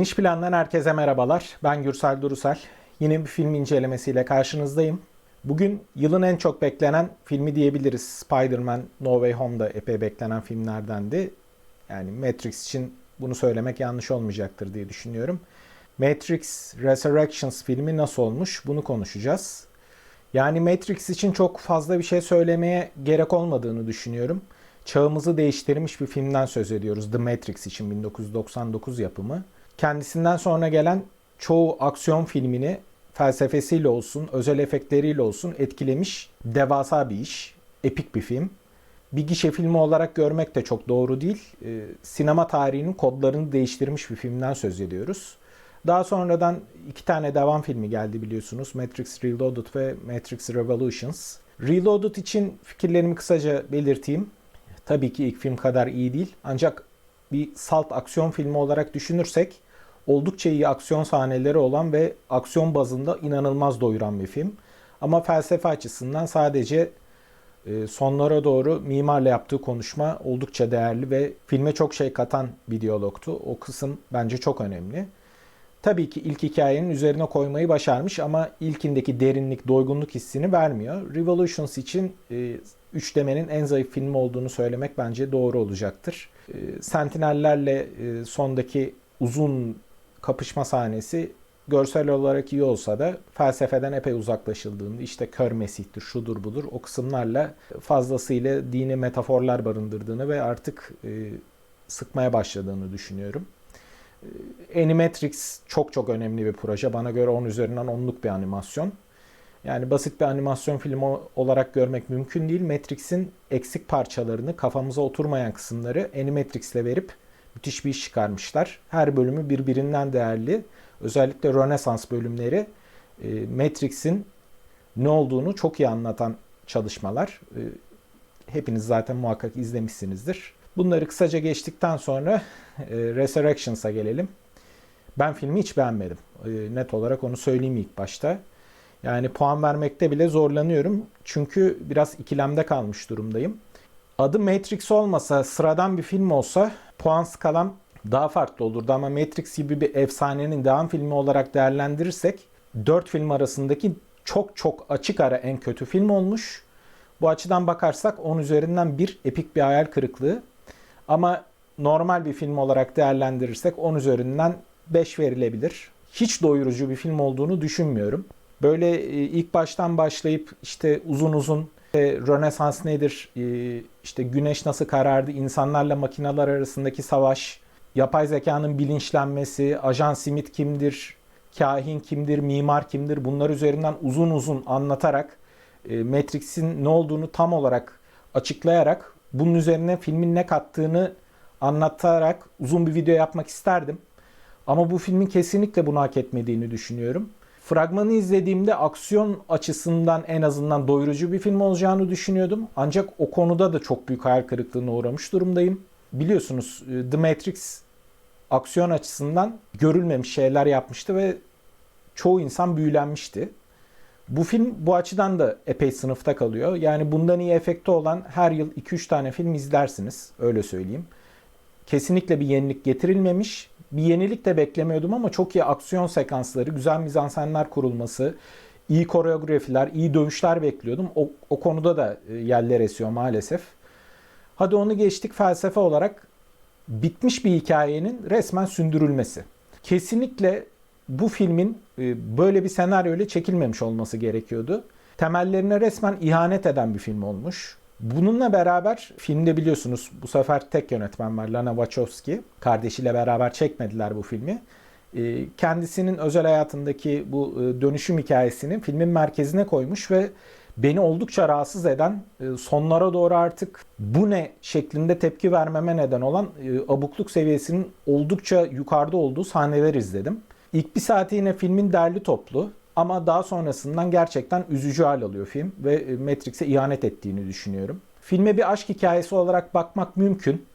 Geniş plandan herkese merhabalar. Ben Gürsel Durusel. Yine bir film incelemesiyle karşınızdayım. Bugün yılın en çok beklenen filmi diyebiliriz. Spider-Man No Way Home da epey beklenen filmlerdendi. Yani Matrix için bunu söylemek yanlış olmayacaktır diye düşünüyorum. Matrix Resurrections filmi nasıl olmuş bunu konuşacağız. Yani Matrix için çok fazla bir şey söylemeye gerek olmadığını düşünüyorum. Çağımızı değiştirmiş bir filmden söz ediyoruz. The Matrix için 1999 yapımı. Kendisinden sonra gelen çoğu aksiyon filmini felsefesiyle olsun, özel efektleriyle olsun etkilemiş devasa bir iş. Epik bir film. Bir gişe filmi olarak görmek de çok doğru değil. Ee, sinema tarihinin kodlarını değiştirmiş bir filmden söz ediyoruz. Daha sonradan iki tane devam filmi geldi biliyorsunuz. Matrix Reloaded ve Matrix Revolutions. Reloaded için fikirlerimi kısaca belirteyim. Tabii ki ilk film kadar iyi değil. Ancak bir salt aksiyon filmi olarak düşünürsek oldukça iyi aksiyon sahneleri olan ve aksiyon bazında inanılmaz doyuran bir film. Ama felsefe açısından sadece e, sonlara doğru mimarla yaptığı konuşma oldukça değerli ve filme çok şey katan bir diyalogtu. O kısım bence çok önemli. Tabii ki ilk hikayenin üzerine koymayı başarmış ama ilkindeki derinlik, doygunluk hissini vermiyor. Revolutions için e, üçlemenin en zayıf filmi olduğunu söylemek bence doğru olacaktır. E, Sentinellerle e, sondaki uzun kapışma sahnesi görsel olarak iyi olsa da felsefeden epey uzaklaşıldığını, işte kör mesihtir, şudur budur o kısımlarla fazlasıyla dini metaforlar barındırdığını ve artık e, sıkmaya başladığını düşünüyorum. E, Animatrix çok çok önemli bir proje. Bana göre 10 üzerinden 10'luk bir animasyon. Yani basit bir animasyon filmi olarak görmek mümkün değil. Matrix'in eksik parçalarını, kafamıza oturmayan kısımları Animatrix'le verip müthiş bir iş çıkarmışlar. Her bölümü birbirinden değerli. Özellikle Rönesans bölümleri e, Matrix'in ne olduğunu çok iyi anlatan çalışmalar. E, hepiniz zaten muhakkak izlemişsinizdir. Bunları kısaca geçtikten sonra e, Resurrections'a gelelim. Ben filmi hiç beğenmedim. Net olarak onu söyleyeyim ilk başta. Yani puan vermekte bile zorlanıyorum. Çünkü biraz ikilemde kalmış durumdayım. Adı Matrix olmasa, sıradan bir film olsa puan skalam daha farklı olurdu. Ama Matrix gibi bir efsanenin devam filmi olarak değerlendirirsek 4 film arasındaki çok çok açık ara en kötü film olmuş. Bu açıdan bakarsak 10 üzerinden bir epik bir hayal kırıklığı. Ama normal bir film olarak değerlendirirsek 10 üzerinden 5 verilebilir. Hiç doyurucu bir film olduğunu düşünmüyorum. Böyle e, ilk baştan başlayıp işte uzun uzun işte Rönesans nedir, e, işte güneş nasıl karardı, insanlarla makineler arasındaki savaş, yapay zekanın bilinçlenmesi, ajan Smith kimdir, kahin kimdir, mimar kimdir bunlar üzerinden uzun uzun anlatarak e, Matrix'in ne olduğunu tam olarak açıklayarak bunun üzerine filmin ne kattığını anlatarak uzun bir video yapmak isterdim. Ama bu filmin kesinlikle bunu hak etmediğini düşünüyorum. Fragmanı izlediğimde aksiyon açısından en azından doyurucu bir film olacağını düşünüyordum. Ancak o konuda da çok büyük hayal kırıklığına uğramış durumdayım. Biliyorsunuz e, The Matrix aksiyon açısından görülmemiş şeyler yapmıştı ve çoğu insan büyülenmişti. Bu film bu açıdan da epey sınıfta kalıyor. Yani bundan iyi efekti olan her yıl 2-3 tane film izlersiniz. Öyle söyleyeyim. Kesinlikle bir yenilik getirilmemiş bir yenilik de beklemiyordum ama çok iyi aksiyon sekansları, güzel mizansenler kurulması, iyi koreografiler, iyi dövüşler bekliyordum. O, o konuda da e, yerler esiyor maalesef. Hadi onu geçtik felsefe olarak bitmiş bir hikayenin resmen sündürülmesi. Kesinlikle bu filmin e, böyle bir senaryo ile çekilmemiş olması gerekiyordu. Temellerine resmen ihanet eden bir film olmuş. Bununla beraber filmde biliyorsunuz bu sefer tek yönetmen var Lana Wachowski. Kardeşiyle beraber çekmediler bu filmi. Ee, kendisinin özel hayatındaki bu e, dönüşüm hikayesini filmin merkezine koymuş ve beni oldukça rahatsız eden e, sonlara doğru artık bu ne şeklinde tepki vermeme neden olan e, abukluk seviyesinin oldukça yukarıda olduğu sahneler izledim. İlk bir saati yine filmin derli toplu ama daha sonrasından gerçekten üzücü hal alıyor film ve e, Matrix'e ihanet ettiğini düşünüyorum. Filme bir aşk hikayesi olarak bakmak mümkün.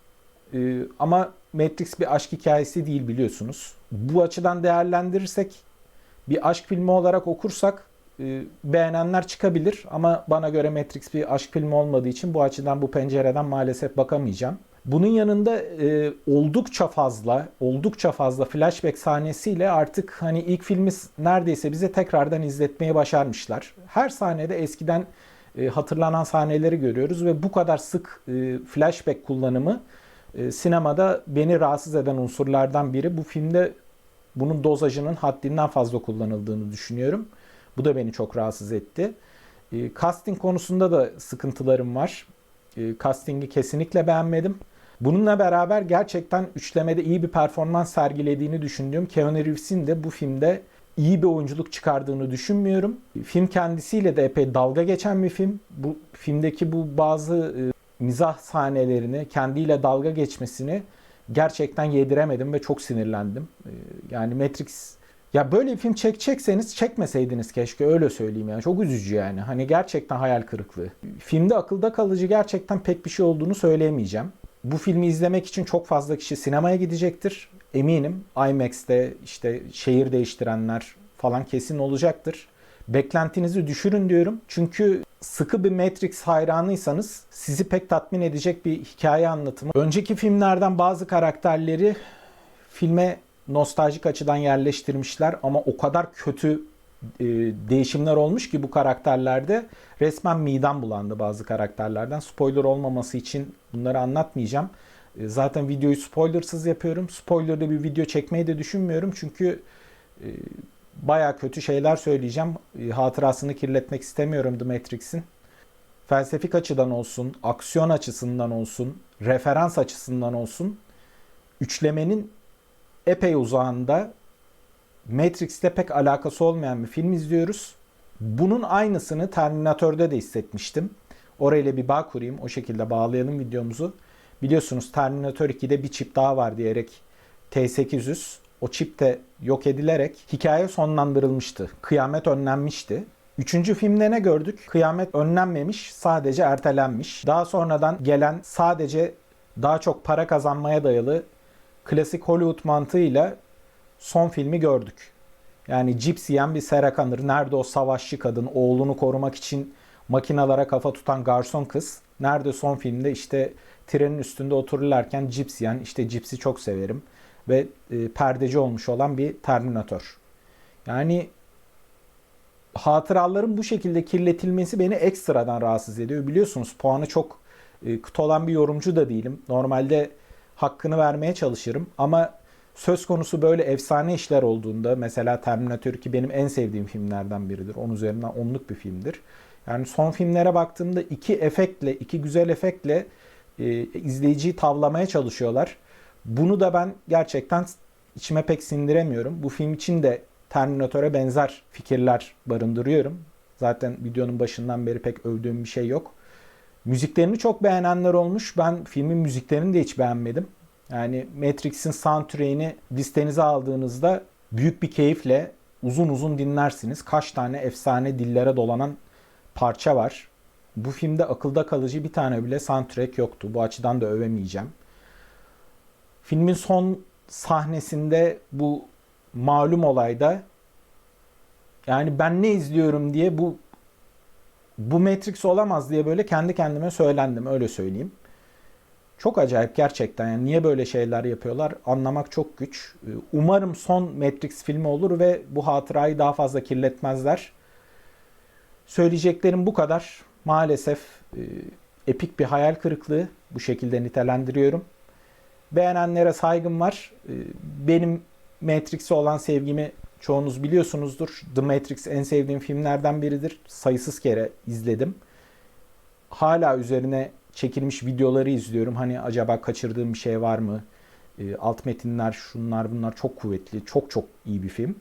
Ee, ama Matrix bir aşk hikayesi değil biliyorsunuz. Bu açıdan değerlendirirsek bir aşk filmi olarak okursak e, beğenenler çıkabilir ama bana göre Matrix bir aşk filmi olmadığı için bu açıdan bu pencereden maalesef bakamayacağım. Bunun yanında e, oldukça fazla, oldukça fazla flashback sahnesiyle artık hani ilk filmi neredeyse bize tekrardan izletmeye başarmışlar. Her sahnede eskiden e, hatırlanan sahneleri görüyoruz ve bu kadar sık e, flashback kullanımı e, sinemada beni rahatsız eden unsurlardan biri. Bu filmde bunun dozajının haddinden fazla kullanıldığını düşünüyorum. Bu da beni çok rahatsız etti. E, casting konusunda da sıkıntılarım var. E, casting'i kesinlikle beğenmedim. Bununla beraber gerçekten üçlemede iyi bir performans sergilediğini düşündüğüm Keanu Reeves'in de bu filmde iyi bir oyunculuk çıkardığını düşünmüyorum. Film kendisiyle de epey dalga geçen bir film. Bu filmdeki bu bazı e, mizah sahnelerini, kendiyle dalga geçmesini gerçekten yediremedim ve çok sinirlendim. E, yani Matrix ya böyle bir film çekecekseniz çekmeseydiniz keşke öyle söyleyeyim yani. Çok üzücü yani. Hani gerçekten hayal kırıklığı. Filmde akılda kalıcı gerçekten pek bir şey olduğunu söyleyemeyeceğim. Bu filmi izlemek için çok fazla kişi sinemaya gidecektir. Eminim IMAX'te işte şehir değiştirenler falan kesin olacaktır. Beklentinizi düşürün diyorum. Çünkü sıkı bir Matrix hayranıysanız sizi pek tatmin edecek bir hikaye anlatımı. Önceki filmlerden bazı karakterleri filme nostaljik açıdan yerleştirmişler ama o kadar kötü e, değişimler olmuş ki bu karakterlerde resmen midem bulandı bazı karakterlerden. Spoiler olmaması için bunları anlatmayacağım. E, zaten videoyu spoilersız yapıyorum. Spoilerlı bir video çekmeyi de düşünmüyorum çünkü e, baya kötü şeyler söyleyeceğim. E, hatırasını kirletmek istemiyorum The Matrix'in. Felsefik açıdan olsun, aksiyon açısından olsun, referans açısından olsun üçlemenin epey uzağında Matrix'te pek alakası olmayan bir film izliyoruz. Bunun aynısını Terminator'da da hissetmiştim. Orayla bir bağ kurayım. O şekilde bağlayalım videomuzu. Biliyorsunuz Terminator 2'de bir çip daha var diyerek T800 o çip de yok edilerek hikaye sonlandırılmıştı. Kıyamet önlenmişti. Üçüncü filmde ne gördük? Kıyamet önlenmemiş, sadece ertelenmiş. Daha sonradan gelen sadece daha çok para kazanmaya dayalı klasik Hollywood mantığıyla son filmi gördük. Yani cips yiyen bir Connor. Nerede o savaşçı kadın oğlunu korumak için makinalara kafa tutan garson kız. Nerede son filmde işte trenin üstünde otururlarken cips yiyen işte cipsi çok severim. Ve e, perdeci olmuş olan bir Terminator. Yani hatıraların bu şekilde kirletilmesi beni ekstradan rahatsız ediyor. Biliyorsunuz puanı çok e, kıt olan bir yorumcu da değilim. Normalde hakkını vermeye çalışırım ama söz konusu böyle efsane işler olduğunda mesela Terminator 2 benim en sevdiğim filmlerden biridir. Onun üzerinden onluk bir filmdir. Yani son filmlere baktığımda iki efektle, iki güzel efektle e, izleyiciyi tavlamaya çalışıyorlar. Bunu da ben gerçekten içime pek sindiremiyorum. Bu film için de Terminator'a benzer fikirler barındırıyorum. Zaten videonun başından beri pek övdüğüm bir şey yok. Müziklerini çok beğenenler olmuş. Ben filmin müziklerini de hiç beğenmedim. Yani Matrix'in soundtrack'ini listenize aldığınızda büyük bir keyifle uzun uzun dinlersiniz. Kaç tane efsane dillere dolanan parça var. Bu filmde akılda kalıcı bir tane bile soundtrack yoktu. Bu açıdan da övemeyeceğim. Filmin son sahnesinde bu malum olayda yani ben ne izliyorum diye bu bu Matrix olamaz diye böyle kendi kendime söylendim öyle söyleyeyim. Çok acayip gerçekten. Yani niye böyle şeyler yapıyorlar anlamak çok güç. Ee, umarım son Matrix filmi olur ve bu hatırayı daha fazla kirletmezler. Söyleyeceklerim bu kadar. Maalesef e, epik bir hayal kırıklığı bu şekilde nitelendiriyorum. Beğenenlere saygım var. Ee, benim Matrix'e olan sevgimi çoğunuz biliyorsunuzdur. The Matrix en sevdiğim filmlerden biridir. Sayısız kere izledim. Hala üzerine çekilmiş videoları izliyorum. Hani acaba kaçırdığım bir şey var mı? E, alt metinler, şunlar bunlar çok kuvvetli. Çok çok iyi bir film.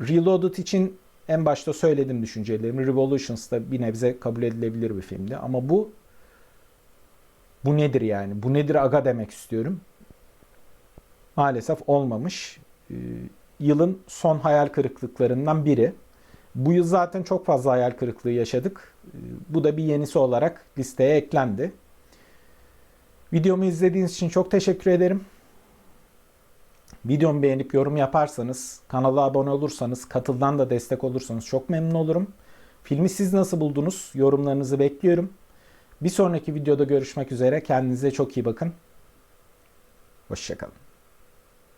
Reloaded için en başta söyledim düşüncelerimi. Revolutions da bir nebze kabul edilebilir bir filmdi. Ama bu bu nedir yani? Bu nedir aga demek istiyorum. Maalesef olmamış. E, yılın son hayal kırıklıklarından biri. Bu yıl zaten çok fazla hayal kırıklığı yaşadık. Bu da bir yenisi olarak listeye eklendi. Videomu izlediğiniz için çok teşekkür ederim. Videomu beğenip yorum yaparsanız, kanala abone olursanız, katıldan da destek olursanız çok memnun olurum. Filmi siz nasıl buldunuz? Yorumlarınızı bekliyorum. Bir sonraki videoda görüşmek üzere. Kendinize çok iyi bakın. Hoşçakalın.